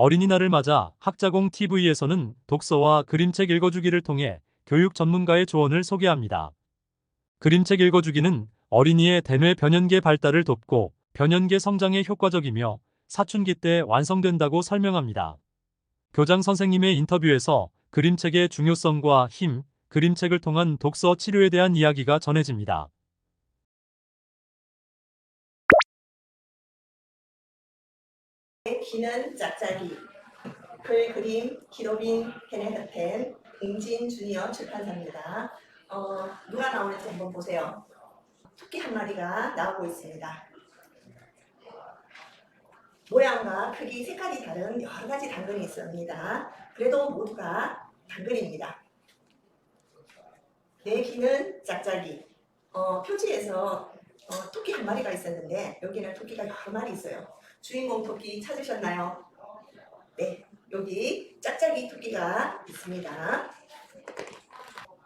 어린이날을 맞아 학자공 TV에서는 독서와 그림책 읽어주기를 통해 교육 전문가의 조언을 소개합니다. 그림책 읽어주기는 어린이의 대뇌 변연계 발달을 돕고 변연계 성장에 효과적이며 사춘기 때 완성된다고 설명합니다. 교장 선생님의 인터뷰에서 그림책의 중요성과 힘, 그림책을 통한 독서 치료에 대한 이야기가 전해집니다. 기는 짝짝이 글 그림 기로빈 헤네흐텐 응진 주니어 출판사입니다. 어, 누가 나오는지 한번 보세요. 토끼 한 마리가 나오고 있습니다. 모양과 크기, 색깔이 다른 여러 가지 당근이 있습니다. 그래도 모두가 당근입니다. 내 귀는 짝짝이. 어, 표지에서 어, 토끼 한 마리가 있었는데 여기는 토끼가 여러 마리 있어요. 주인공 토끼 찾으셨나요? 네, 여기 짝짝이 토끼가 있습니다.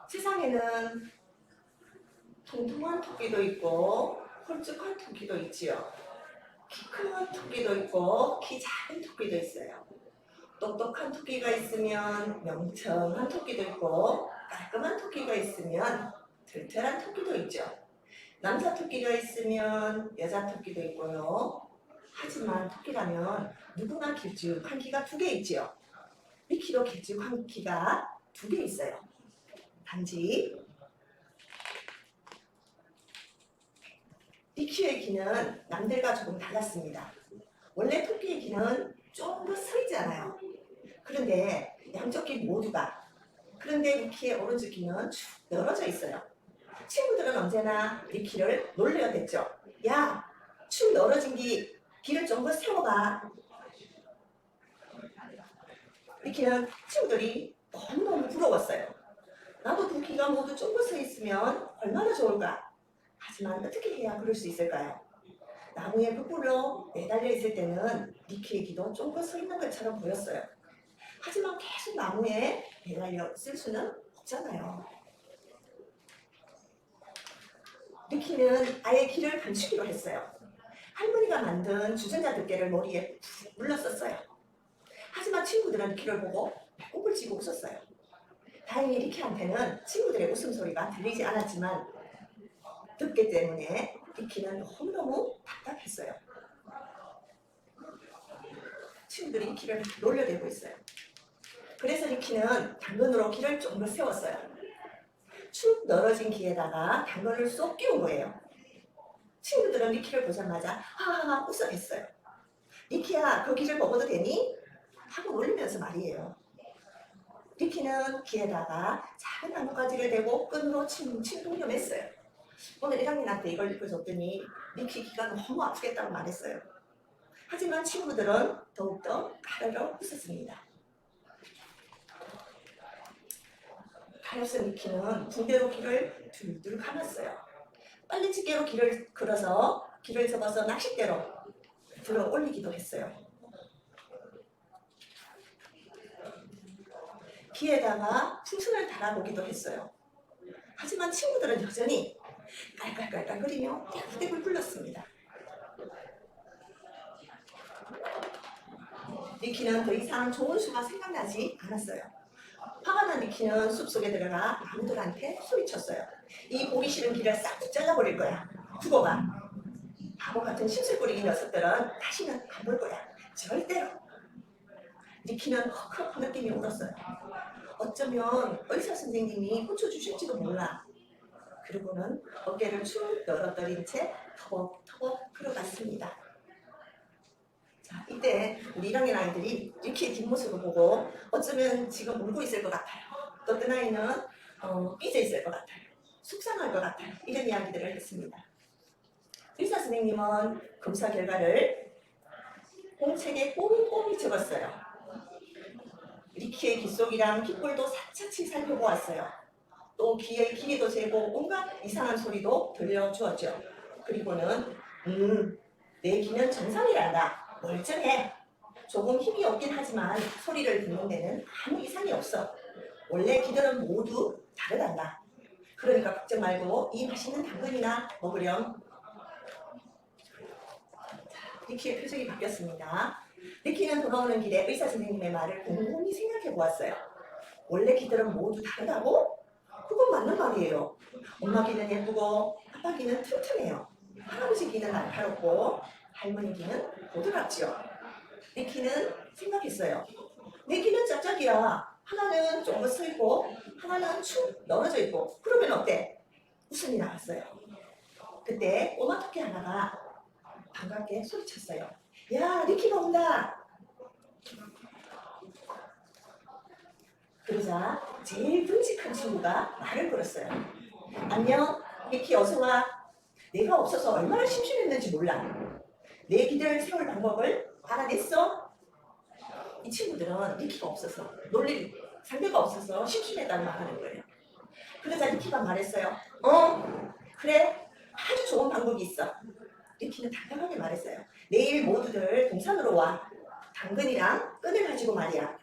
세상에는 통통한 토끼도 있고 홀쭉한 토끼도 있지요. 키 큰 토끼도 있고 키 작은 토끼도 있어요. 똑똑한 토끼가 있으면 명청한 토끼도 있고 깔끔한 토끼가 있으면 털털한 토끼도 있죠. 남자 토끼가 있으면 여자 토끼도 있고요. 하지만 토끼라면 누구나 길쭉 한 키가 두 개 있지요. 이 키로 길쭉 한 키가 두 개 있어요. 단지 이 키의 키는 남들과 조금 달랐습니다. 원래 토끼의 키는 좀더서 있잖아요. 그런데 양쪽 귀 모두가 그런데 이 키의 오른쪽 귀는 쭉 늘어져 있어요. 친구들은 언제나 이 키를 놀려야 됐죠. 야, 축 늘어진 기 귀를 좀더 세워봐. 이렇게는 친구들이 너무너무 부러웠어요. 나도 두 귀가 모두 쫑긋 서 있으면 얼마나 좋을까? 하지만 어떻게 해야 그럴 수 있을까요? 나무에 뿔로 매달려 있을 때는 니키의 귀도 쫑긋 서 있는 것처럼 보였어요. 하지만 계속 나무에 매달려 있을 수는 없잖아요. 니키는 아예 귀를 감추기로 했어요. 할머니가 만든 주전자 덮개를 머리에 푹 물렀었어요. 하지만 친구들은 귀를 보고 배꼽을 쥐고 웃었어요. 다행히 리키한테는 친구들의 웃음소리가 들리지 않았지만 덮개 때문에 리키는 너무너무 답답했어요. 친구들이 리키를 놀려대고 있어요. 그래서 리키는 당근으로 귀를 좀더 세웠어요. 축 늘어진 귀에다가 당근을 쏙 끼운 거예요. 친구들은 니키를 보자마자 하하하 웃어댔어요. 니키야 그 귀를 먹어도 되니? 하고 놀리면서 말이에요. 니키는 귀에다가 작은 나뭇가지를 대고 끈으로 동여맸어요. 오늘 1학년한테 이걸 읽어줬더니 니키 귀가 너무 아프겠다고 말했어요. 하지만 친구들은 더욱더 가르르 웃었습니다. 가엾은 니키는 붕대로 귀를 둘둘 감았어요. 빨리치기로 길을 걸어서 길을 접어서 낚싯대로 들어 올리기도 했어요. 귀에다가 풍선을 달아보기도 했어요. 하지만 친구들은 여전히 깔깔깔깔거리며 떼굴떼굴 불렀습니다. 니키는 더 이상 좋은 수가 생각나지 않았어요. 화가 난 니키는 숲속에 들어가 나무들한테 소리쳤어요. 이 보기 싫은 길을 싹 잘라버릴 거야. 두고 봐. 바보 같은 심술꾸리기 녀석들은 다시는 안 볼 거야. 절대로. 니키는 헉헉 느낌이 울었어요. 어쩌면 의사 선생님이 고쳐주실지도 몰라. 그리고는 어깨를 축 늘어뜨린 채 터벅터벅 걸어갔습니다. 자, 이때 우리 1학년 아이들이 니키의 뒷모습을 보고 어쩌면 지금 울고 있을 것 같아요. 또 어떤 아이는 어, 삐져 있을 것 같아요. 속상할 것 같아요. 이런 이야기들을 했습니다. 의사 선생님은 검사 결과를 공책에 꼼꼼히 적었어요. 리키의 귓속이랑 귓볼도 사차치 살펴보았어요. 또 귀의 길이도 재고 온갖 이상한 소리도 들려주었죠. 그리고는 음, 내 귀는 정상이란다. 멀쩡해. 조금 힘이 없긴 하지만 소리를 듣는 데는 아무 이상이 없어. 원래 귀들은 모두 다르단다. 그러니까 걱정 말고 이 맛있는 당근이나 먹으렴. 니키의 표정이 바뀌었습니다. 리키는 돌아오는 길에 의사 선생님의 말을 곰곰이 생각해 보았어요. 원래 기들은 모두 다르다고? 그건 맞는 말이에요. 엄마 귀는 예쁘고 아빠 귀는 튼튼해요. 할아버지 귀는 날카롭고 할머니 귀는 고드랍지요. 리키는 생각했어요. 내 귀는 짝짝이야. 하나는 쫑긋 서 있고 하나는 축 떨어져 있고 그러면 어때? 웃음이 나왔어요. 그때 꼬마 토끼 하나가 반갑게 소리쳤어요. 야, 리키가 온다. 그러자 제일 덩치 큰 친구가 말을 걸었어요. 안녕, 리키 어서 와. 내가 없어서 얼마나 심심했는지 몰라. 내 기대를 세울 방법을 알아냈어? 이 친구들은 리키가 없어서 놀릴 상대가 없어서 심심했다는 말 하는 거예요. 그러자 리키가 말했어요. 어, 그래. 아주 좋은 방법이 있어. 리키는 당당하게 말했어요. 내일 모두들 동산으로 와. 당근이랑 끈을 가지고 말이야.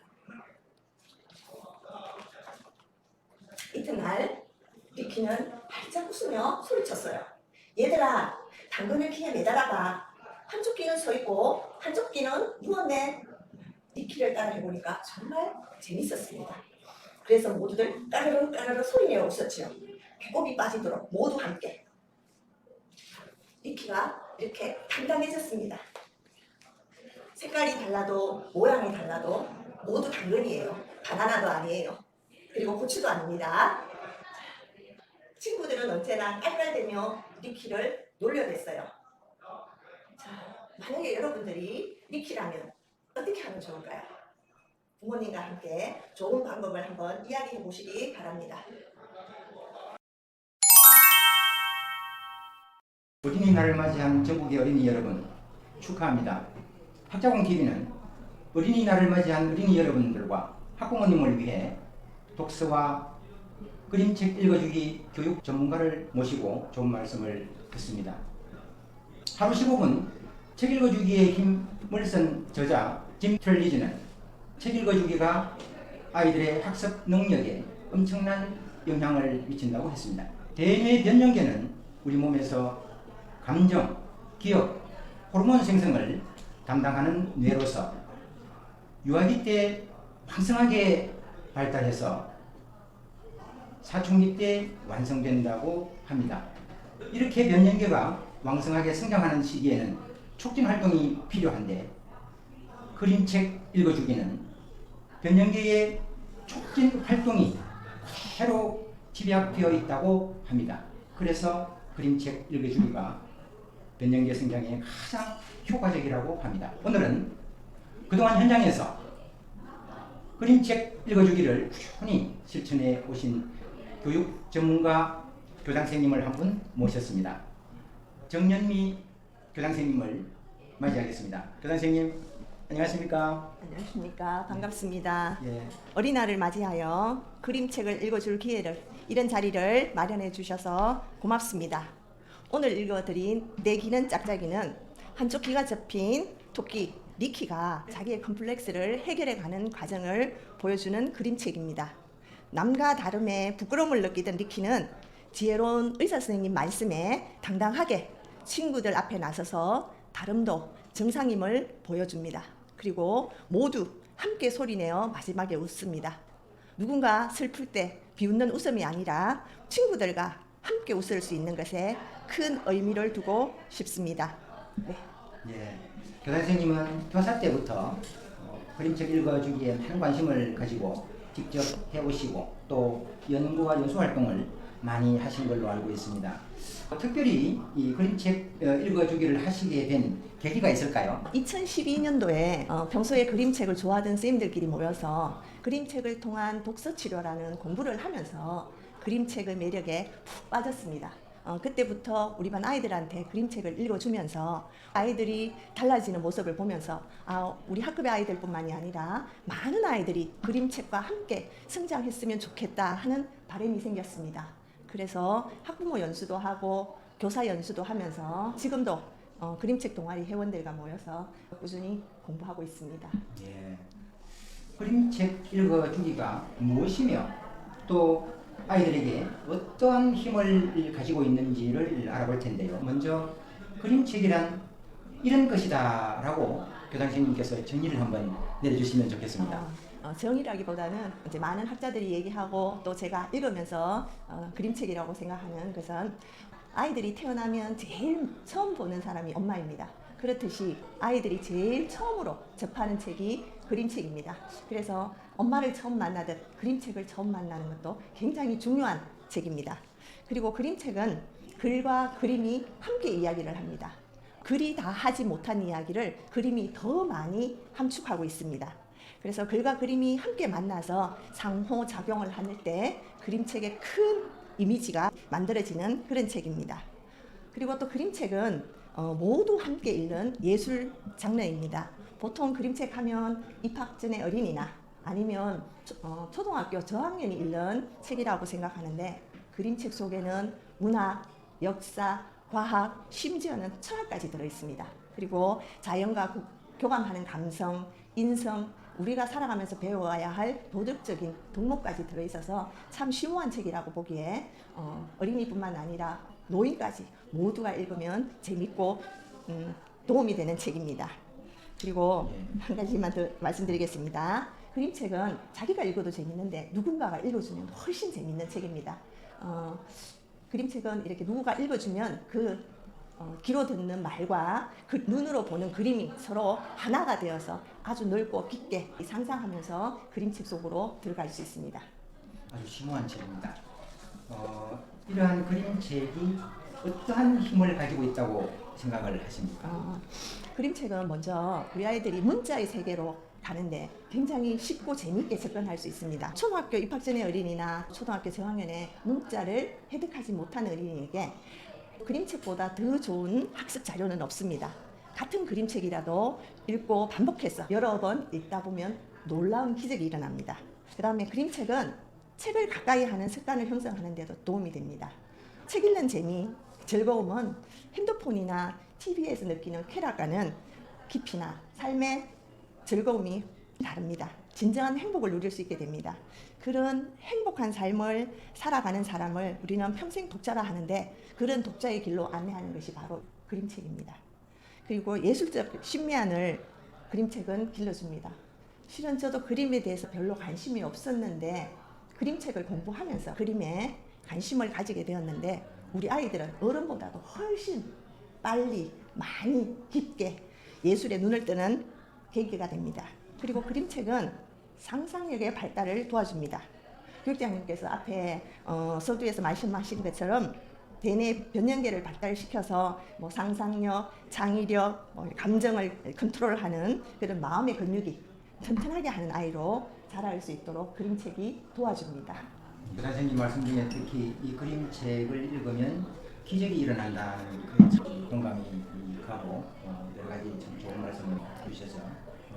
이튿날 리키는 활짝 웃으며 소리쳤어요. 얘들아, 당근을 키에 매달아봐. 한쪽 귀는 서 있고 한쪽 귀는 누웠네. 리키를 따라 해보니까 정말 재밌었습니다. 그래서 모두들 까르르 까르르 소리내어 웃었지요. 배꼽이 빠지도록 모두 함께. 리키가 이렇게 당당해졌습니다. 색깔이 달라도 모양이 달라도 모두 당근이에요. 바나나도 아니에요. 그리고 고추도 아닙니다. 친구들은 언제나 깔깔대며 리키를 놀려댔어요. 자, 만약에 여러분들이 리키라면 어떻게 하면 좋을까요? 부모님과 함께 좋은 방법을 한번 이야기해 보시기 바랍니다. 어린이 날을 맞이한 전국의 어린이 여러분 축하합니다. 학자공 TV는 어린이 날을 맞이한 어린이 여러분들과 학부모님을 위해 독서와 그림책 읽어주기 교육 전문가를 모시고 좋은 말씀을 듣습니다. 하루 15분 책 읽어주기에 힘을 쓴 저자 짐 트렐리즈는 책 읽어주기가 아이들의 학습 능력에 엄청난 영향을 미친다고 했습니다. 대뇌 변연계는 우리 몸에서 감정, 기억, 호르몬 생성을 담당하는 뇌로서 유아기 때 왕성하게 발달해서 사춘기 때 완성된다고 합니다. 이렇게 변연계가 왕성하게 성장하는 시기에는 촉진 활동이 필요한데 그림책 읽어주기는 변연계의 촉진 활동이 그대로 집약되어 있다고 합니다. 그래서 그림책 읽어주기가 변연계 성장에 가장 효과적이라고 합니다. 오늘은 그동안 현장에서 그림책 읽어주기를 꾸준히 실천해 오신 교육 전문가 교장선생님을 한 분 모셨습니다. 정연미 교장 선생님을 맞이하겠습니다. 교장 선생님 안녕하십니까? 안녕하십니까. 반갑습니다. 예, 어린아를 맞이하여 그림책을 읽어줄 기회를 이런 자리를 마련해 주셔서 고맙습니다. 오늘 읽어드린 내 귀는 짝짝이는 한쪽 귀가 접힌 토끼 리키가 자기의 컴플렉스를 해결해가는 과정을 보여주는 그림책입니다. 남과 다름에 부끄러움을 느끼던 리키는 지혜로운 의사 선생님 말씀에 당당하게 친구들 앞에 나서서 다름도 정상임을 보여줍니다. 그리고 모두 함께 소리내어 마지막에 웃습니다. 누군가 슬플 때 비웃는 웃음이 아니라 친구들과 함께 웃을 수 있는 것에 큰 의미를 두고 싶습니다. 네. 예. 교장선생님은 교사 때부터 어, 그림책 읽어주기에 많은 관심을 가지고 직접 해오시고 또 연구와 연수 활동을 많이 하신 걸로 알고 있습니다. 특별히 이 그림책 어, 읽어주기를 하시게 된 계기가 있을까요? 2012년도에 어, 평소에 그림책을 좋아하던 선생님들끼리 모여서 그림책을 통한 독서 치료라는 공부를 하면서 그림책의 매력에 푹 빠졌습니다. 어, 그때부터 우리 반 아이들한테 그림책을 읽어주면서 아이들이 달라지는 모습을 보면서 아, 우리 학급의 아이들뿐만이 아니라 많은 아이들이 그림책과 함께 성장했으면 좋겠다 하는 바람이 생겼습니다. 그래서 학부모 연수도 하고 교사 연수도 하면서 지금도 어, 그림책 동아리 회원들과 모여서 꾸준히 공부하고 있습니다. 예. 그림책 읽어주기가 무엇이며 또 아이들에게 어떠한 힘을 가지고 있는지를 알아볼 텐데요. 먼저 그림책이란 이런 것이다 라고 교장 선생님께서 정의를 한번 내려주시면 좋겠습니다. 어, 어, 정의라기보다는 이제 많은 학자들이 얘기하고 또 제가 읽으면서 어, 그림책이라고 생각하는 것은 아이들이 태어나면 제일 처음 보는 사람이 엄마입니다. 그렇듯이 아이들이 제일 처음으로 접하는 책이 그림책입니다. 그래서 엄마를 처음 만나듯 그림책을 처음 만나는 것도 굉장히 중요한 책입니다. 그리고 그림책은 글과 그림이 함께 이야기를 합니다. 글이 다 하지 못한 이야기를 그림이 더 많이 함축하고 있습니다. 그래서 글과 그림이 함께 만나서 상호작용을 하는 때 그림책의 큰 이미지가 만들어지는 그런 책입니다. 그리고 또 그림책은 어, 모두 함께 읽는 예술 장르입니다. 보통 그림책 하면 입학 전의 어린이나 아니면 초, 어, 초등학교 저학년이 읽는 책이라고 생각하는데 그림책 속에는 문학, 역사, 과학, 심지어는 철학까지 들어 있습니다. 그리고 자연과 구- 교감하는 감성, 인성, 우리가 살아가면서 배워야 할 도덕적인 덕목까지 들어 있어서 참 심오한 책이라고 보기에 어, 어린이뿐만 아니라 노인까지 모두가 읽으면 재밌고 음, 도움이 되는 책입니다. 그리고 한 가지만 더 말씀드리겠습니다. 그림책은 자기가 읽어도 재밌는데 누군가가 읽어주면 훨씬 재밌는 책입니다. 어, 그림책은 이렇게 누구가 읽어주면 그 어, 귀로 듣는 말과 그 눈으로 보는 그림이 서로 하나가 되어서 아주 넓고 깊게 상상하면서 그림책 속으로 들어갈 수 있습니다. 아주 심오한 책입니다. 어, 이러한 그림책이 어떠한 힘을 가지고 있다고 생각을 하십니까? 어, 그림책은 먼저 우리 아이들이 문자의 세계로 가는데 굉장히 쉽고 재미있게 접근할 수 있습니다. 초등학교 입학 전의 어린이나 초등학교 저학년에 문자를 획득하지 못한 어린이에게 그림책보다 더 좋은 학습 자료는 없습니다. 같은 그림책이라도 읽고 반복해서 여러 번 읽다 보면 놀라운 기적이 일어납니다. 그 다음에 그림책은 책을 가까이 하는 습관을 형성하는 데도 도움이 됩니다. 책 읽는 재미, 즐거움은 핸드폰이나 TV에서 느끼는 쾌락과는 깊이나 삶의 즐거움이 다릅니다. 진정한 행복을 누릴 수 있게 됩니다. 그런 행복한 삶을 살아가는 사람을 우리는 평생 독자라 하는데 그런 독자의 길로 안내하는 것이 바로 그림책입니다. 그리고 예술적 신미안을 그림책은 길러줍니다. 실은 저도 그림에 대해서 별로 관심이 없었는데 그림책을 공부하면서 그림에 관심을 가지게 되었는데 우리 아이들은 어른보다도 훨씬 빨리 많이 깊게 예술에 눈을 뜨는 계기가 됩니다. 그리고 그림책은 상상력의 발달을 도와줍니다. 교육장님께서 앞에 어, 서두에서 말씀하신 것처럼 대뇌 변연계를 발달시켜서 뭐 상상력, 창의력, 뭐 감정을 컨트롤하는 그런 마음의 근육이 튼튼하게 하는 아이로 자랄 수 있도록 그림책이 도와줍니다. 선생님 말씀 중에 특히 이 그림책을 읽으면 기적이 일어난다는 그 공감이 가고 어, 여러 가지 참 좋은 말씀을 해주셔서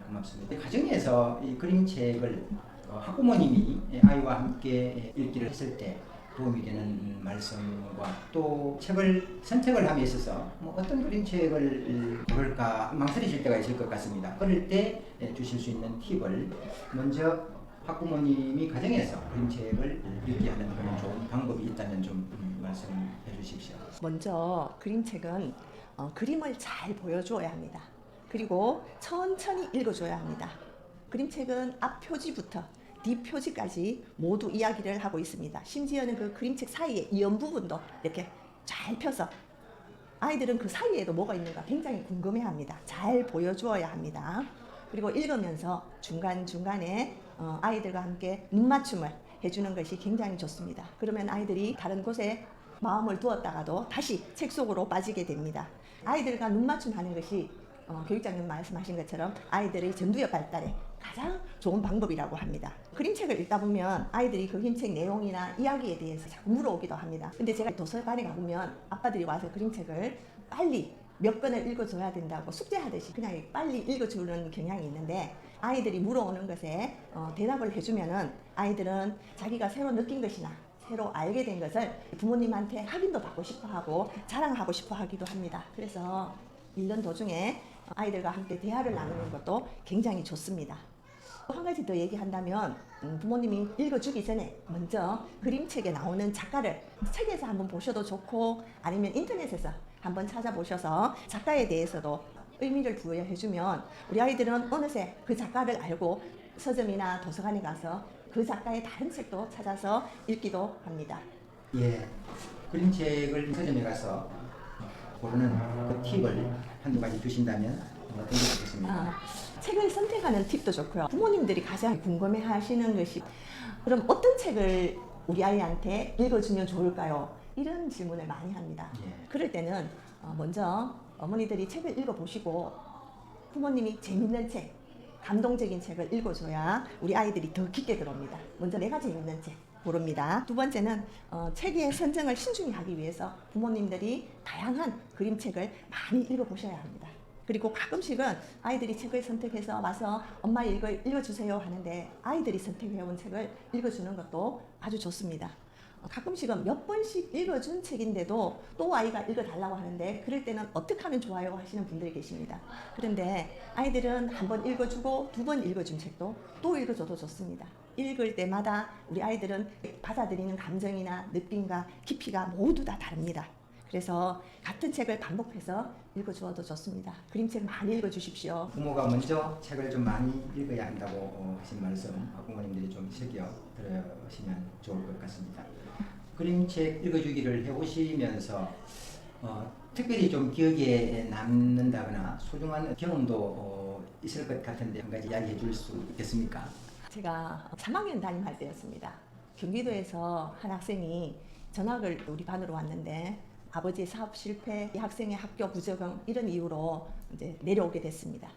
고맙습니다. 가정에서 이 그림책을 어, 학부모님이 아이와 함께 읽기를 했을 때 도움이 되는 말씀과 또 책을 선택을 함에 있어서 뭐 어떤 그림책을 고를까 망설이실 때가 있을 것 같습니다. 그럴 때 주실 수 있는 팁을 먼저 학부모님이 가정에서 그림책을 읽게 하는 그런 좋은 방법이 있다면 좀 음, 말씀해 주십시오. 먼저 그림책은 어, 그림을 잘 보여줘야 합니다. 그리고 천천히 읽어줘야 합니다. 그림책은 앞 표지부터 뒷 표지까지 모두 이야기를 하고 있습니다. 심지어는 그 그림책 사이에 이연 부분도 이렇게 잘 펴서 아이들은 그 사이에도 뭐가 있는가 굉장히 궁금해합니다. 잘 보여주어야 합니다. 그리고 읽으면서 중간 중간에 어, 아이들과 함께 눈 맞춤을 해주는 것이 굉장히 좋습니다. 그러면 아이들이 다른 곳에 마음을 두었다가도 다시 책 속으로 빠지게 됩니다. 아이들과 눈 맞춤하는 것이 어, 교육장님 말씀하신 것처럼 아이들의 전두엽 발달에 가장 좋은 방법이라고 합니다. 그림책을 읽다 보면 아이들이 그 그림책 내용이나 이야기에 대해서 자꾸 물어오기도 합니다. 근데 제가 도서관에 가보면 아빠들이 와서 그림책을 빨리 몇 권을 읽어줘야 된다고 숙제하듯이 그냥 빨리 읽어주는 경향이 있는데 아이들이 물어오는 것에 어, 대답을 해주면은 아이들은 자기가 새로 느낀 것이나 새로 알게 된 것을 부모님한테 확인도 받고 싶어 하고 자랑하고 싶어 하기도 합니다. 그래서 읽는 도중에 아이들과 함께 대화를 나누는 것도 굉장히 좋습니다. 한 가지 더 얘기한다면 음, 부모님이 읽어주기 전에 먼저 그림책에 나오는 작가를 책에서 한번 보셔도 좋고 아니면 인터넷에서 한번 찾아보셔서 작가에 대해서도 의미를 부여해주면 우리 아이들은 어느새 그 작가를 알고 서점이나 도서관에 가서 그 작가의 다른 책도 찾아서 읽기도 합니다. 예, 그림책을 서점에 가서 고르는 그 팁을 한두 가지 주신다면 어떤 게 좋겠습니까? 아, 책을 선택하는 팁도 좋고요. 부모님들이 가장 궁금해 하시는 것이 그럼 어떤 책을 우리 아이한테 읽어주면 좋을까요? 이런 질문을 많이 합니다. 예. 그럴 때는 어, 먼저 어머니들이 책을 읽어보시고 부모님이 재밌는 책, 감동적인 책을 읽어줘야 우리 아이들이 더 깊게 들어옵니다. 먼저 내가 재밌는 책 고릅니다. 두 번째는 어, 책의 선정을 신중히 하기 위해서 부모님들이 다양한 그림책을 많이 읽어보셔야 합니다. 그리고 가끔씩은 아이들이 책을 선택해서 와서 엄마 읽어, 읽어주세요 하는데 아이들이 선택해온 책을 읽어주는 것도 아주 좋습니다. 어, 가끔씩은 몇 번씩 읽어준 책인데도 또 아이가 읽어달라고 하는데 그럴 때는 어떻게 하면 좋아요 하시는 분들이 계십니다. 그런데 아이들은 한 번 읽어주고 두 번 읽어준 책도 또 읽어줘도 좋습니다. 읽을 때마다 우리 아이들은 받아들이는 감정이나 느낌과 깊이가 모두 다 다릅니다. 그래서 같은 책을 반복해서 읽어주어도 좋습니다. 그림책 많이 읽어주십시오. 부모가 먼저 책을 좀 많이 읽어야 한다고 어, 하신 말씀 어, 부모님들이 좀 새겨 들으시면 좋을 것 같습니다. 그림책 읽어주기를 해보시면서 어, 특별히 좀 기억에 남는다거나 소중한 경험도 어, 있을 것 같은데 한 가지 이야기해 줄 수 있겠습니까? 제가 3학년 담임할 때였습니다. 경기도에서 한 학생이 전학을 우리 반으로 왔는데 아버지의 사업 실패, 이 학생의 학교 부적응 이런 이유로 이제 내려오게 됐습니다.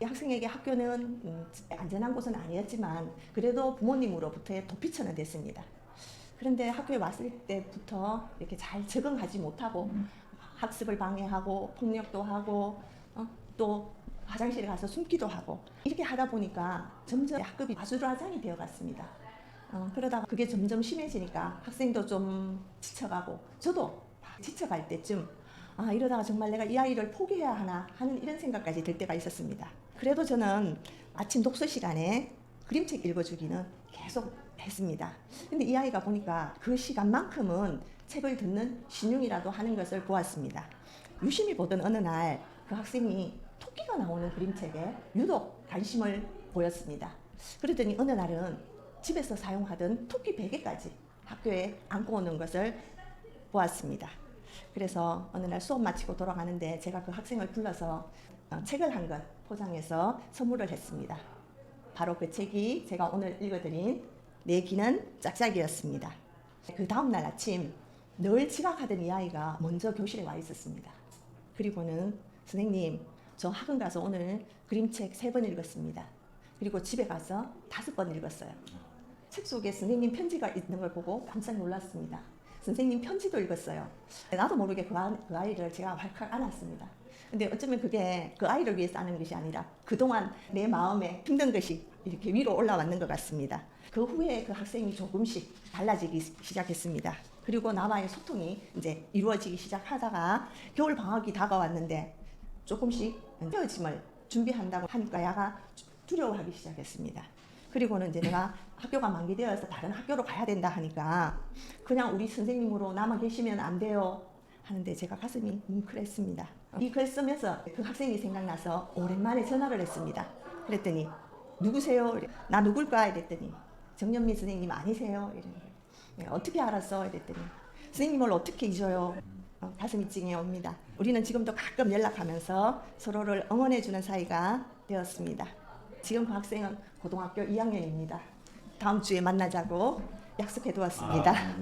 이 학생에게 학교는 음, 안전한 곳은 아니었지만 그래도 부모님으로부터의 도피처는 됐습니다. 그런데 학교에 왔을 때부터 이렇게 잘 적응하지 못하고 학습을 방해하고 폭력도 하고 어, 또 화장실에 가서 숨기도 하고 이렇게 하다 보니까 점점 학급이 과수라장이 되어갔습니다. 어, 그러다가 그게 점점 심해지니까 학생도 좀 지쳐가고 저도 지쳐갈 때쯤 아 이러다가 정말 내가 이 아이를 포기해야 하나 하는 이런 생각까지 들 때가 있었습니다. 그래도 저는 아침 독서 시간에 그림책 읽어주기는 계속 했습니다. 근데 이 아이가 보니까 그 시간만큼은 책을 듣는 신용이라도 하는 것을 보았습니다. 유심히 보던 어느 날 그 학생이 토끼가 나오는 그림책에 유독 관심을 보였습니다. 그러더니 어느 날은 집에서 사용하던 토끼 베개까지 학교에 안고 오는 것을 보았습니다. 그래서 어느 날 수업 마치고 돌아가는데 제가 그 학생을 불러서 어, 책을 한 권 포장해서 선물을 했습니다. 바로 그 책이 제가 오늘 읽어드린 내 귀는 짝짝이였습니다. 그 다음날 아침 늘 지각하던 이 아이가 먼저 교실에 와 있었습니다. 그리고는 선생님 저 학원 가서 오늘 그림책 세 번 읽었습니다. 그리고 집에 가서 다섯 번 읽었어요. 책 속에 선생님 편지가 있는 걸 보고 깜짝 놀랐습니다. 선생님 편지도 읽었어요. 나도 모르게 그, 아, 그 아이를 제가 활칵 안았습니다. 근데 어쩌면 그게 그 아이를 위해서 하는 것이 아니라 그동안 내 마음에 힘든 것이 이렇게 위로 올라왔는 것 같습니다. 그 후에 그 학생이 조금씩 달라지기 시작했습니다. 그리고 나와의 소통이 이제 이루어지기 시작하다가 겨울 방학이 다가왔는데 조금씩 헤어짐을 준비한다고 하니까 야가 두려워하기 시작했습니다. 그리고는 이제 내가 학교가 만기되어서 다른 학교로 가야 된다 하니까 그냥 우리 선생님으로 남아 계시면 안 돼요 하는데 제가 가슴이 뭉클했습니다. 이 글 쓰면서 그 학생이 생각나서 오랜만에 전화를 했습니다. 그랬더니 누구세요? 나 누굴까? 이랬더니 정연미 선생님 아니세요? 이래. 네, 어떻게 알았어? 이랬더니 선생님을 어떻게 잊어요? 어, 가슴이 찡해 옵니다. 우리는 지금도 가끔 연락하면서 서로를 응원해주는 사이가 되었습니다. 지금 그 학생은 고등학교 2학년입니다. 다음 주에 만나자고 약속해 두었습니다. 아,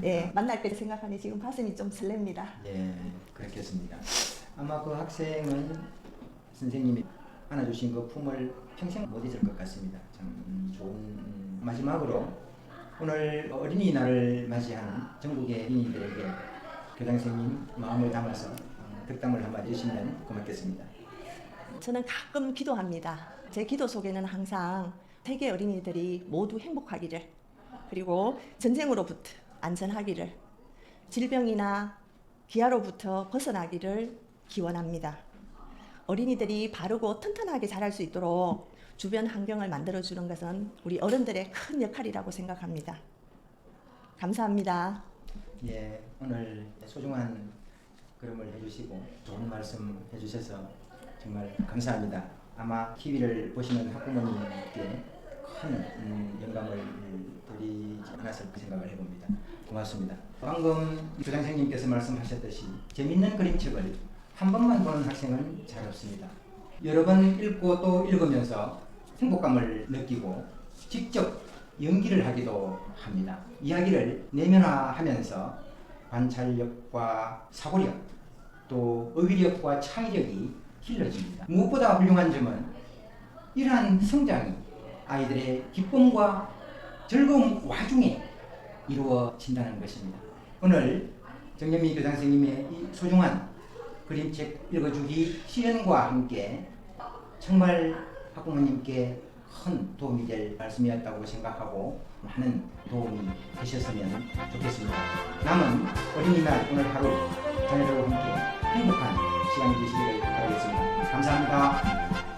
네. 예, 만날 때 생각하니 지금 가슴이 좀 설렙니다. 예, 그렇겠습니다. 아마 그 학생은 선생님이 안아주신 그 품을 평생 못 잊을 것 같습니다. 참 좋은 음, 마지막으로 오늘 어린이날을 맞이하는 전국의 어린이들에게 교장 선생님 마음을 담아서 어, 덕담을 한마디 해주시면 고맙겠습니다. 저는 가끔 기도합니다. 제 기도 속에는 항상 세계 어린이들이 모두 행복하기를 그리고 전쟁으로부터 안전하기를 질병이나 기아로부터 벗어나기를 기원합니다. 어린이들이 바르고 튼튼하게 자랄 수 있도록 주변 환경을 만들어주는 것은 우리 어른들의 큰 역할이라고 생각합니다. 감사합니다. 예, 오늘 소중한 걸음을 해주시고 좋은 말씀 해주셔서 정말 감사합니다. 아마 TV를 보시는 학부모님께 큰 음, 영감을 드리지 않았을까 생각을 해봅니다. 고맙습니다. 방금 교장선생님께서 말씀하셨듯이 재밌는 그림책을 한 번만 보는 학생은 잘 없습니다. 여러 번 읽고 또 읽으면서 행복감을 느끼고 직접 연기를 하기도 합니다. 이야기를 내면화하면서 관찰력과 사고력 또 의리력과 창의력이 길러집니다. 무엇보다 훌륭한 점은 이러한 성장이 아이들의 기쁨과 즐거움 와중에 이루어진다는 것입니다. 오늘 정연미 교장 선생님의 이 소중한 그림책 읽어주기 시연과 함께 정말 학부모님께 큰 도움이 될 말씀이었다고 생각하고 많은 도움이 되셨으면 좋겠습니다. 남은 어린이날 오늘 하루 자녀들과 함께 행복한 시간이 되시기를 바라겠습니다. 감사합니다.